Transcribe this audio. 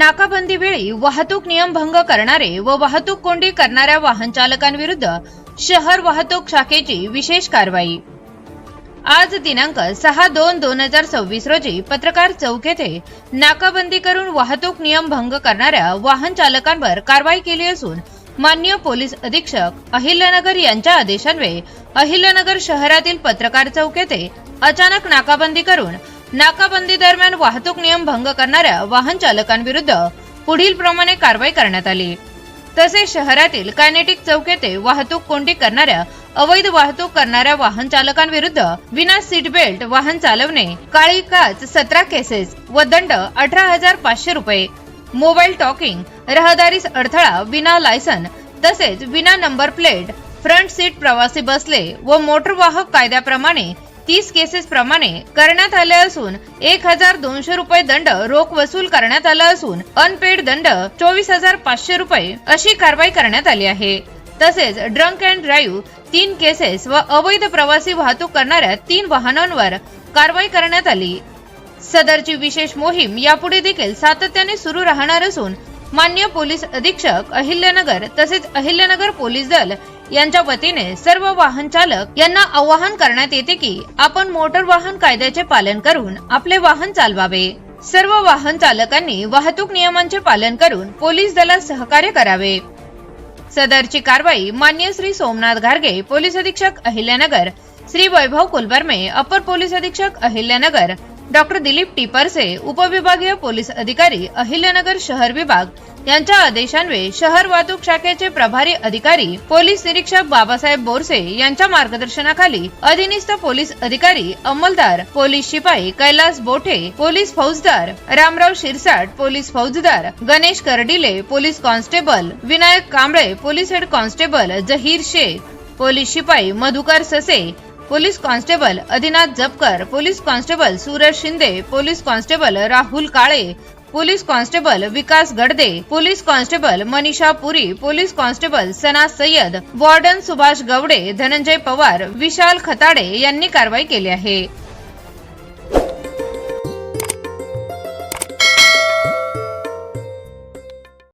नाकाबंदी वेळी वाहतूक नियम भंग करणारे व वाहतूक कोंडी करणाऱ्या वाहन चालकांविरुद्ध शहर वाहतूक शाखेची विशेष कारवाई. आज दिनांक सहा दोन दोन हजार सव्वीस रोजी पत्रकार चौक येथे नाकाबंदी करून वाहतूक नियम भंग करणाऱ्या वाहन चालकांवर कारवाई केली असून मान्य पोलीस अधीक्षक अहिल्यानगर यांच्या आदेशान्वये अहिल्यानगर शहरातील पत्रकार चौक येथे अचानक नाकाबंदी करून नाकाबंदी दरम्यान वाहतूक नियम भंग करणाऱ्या वाहन चालकांविरुद्ध पुढील प्रमाणे कारवाई करण्यात आली. तसेच शहरातील कायनेटिक चौक येथे वाहतूक कोंडी करणाऱ्या अवैध वाहतूक करणाऱ्या वाहन चालकांविरुद्ध विना सीट बेल्ट वाहन चालवणे काळी काच सतरा केसेस व दंड अठरा हजार पाचशे रुपये. मोबाईल टॉकिंग रहदारीस अडथळा विना लायसन तसेच विना नंबर प्लेट फ्रंट सीट प्रवासी बसले व मोटर वाहक कायद्याप्रमाणे तीस केसेस प्रमाणे करण्यात आले असून एक हजार दोनशे रुपये दंड रोख वसूल करण्यात आला असून अनपेड दंड चोवीस हजार पाचशे रुपये अशी कारवाई करण्यात आली आहे. तसेच ड्रंक अँड ड्राईव्ह तीन केसेस व अवैध प्रवासी वाहतूक करणाऱ्या तीन वाहनांवर कारवाई करण्यात आली. सदरची विशेष मोहीम यापुढे देखील सातत्याने सुरू राहणार असून मान्य पोलीस अधीक्षक अहिल्यानगर तसेच अहिल्यानगर पोलीस दल यांच्या वतीने सर्व वाहन चालक यांना आवाहन करण्यात येते की आपण मोटर वाहन कायद्याचे पालन करून आपले वाहन चालवावे. सर्व वाहन चालकांनी वाहतूक नियमांचे पालन करून पोलीस दलात सहकार्य करावे. सदरची कारवाई मान्य श्री सोमनाथ घारगे पोलीस अधीक्षक अहिल्यानगर श्री वैभव कुलबर्मे अपर पोलीस अधीक्षक अहिल्यानगर डॉक्टर दिलीप टिपरसे उपविभागीय पोलीस अधिकारी अहिल्यानगर शहर विभाग. यांच्या आदेशान्वये शहर वाहतूक शाखेचे प्रभारी अधिकारी पोलीस निरीक्षक बाबासाहेब बोरसे यांच्या मार्गदर्शनाखाली अधिनिस्थ पोलीस अधिकारी अंमलदार पोलीस शिपाई कैलास बोठे पोलीस फौजदार रामराव शिरसाट पोलीस फौजदार Ganesh Kardile police constable Vinayak Kamble police head constable Jahir Shaikh police शिपाई Madhukar Sase police constable Adhinath Japkar police constable Suraj Shinde police constable Rahul Kale police constable Vikas Gadade police constable Manisha Puri police constable Sana Sayyed warden Subhash Gawade Dhananjay Pawar Vishal Khatade यांनी कारवाई केली आहे.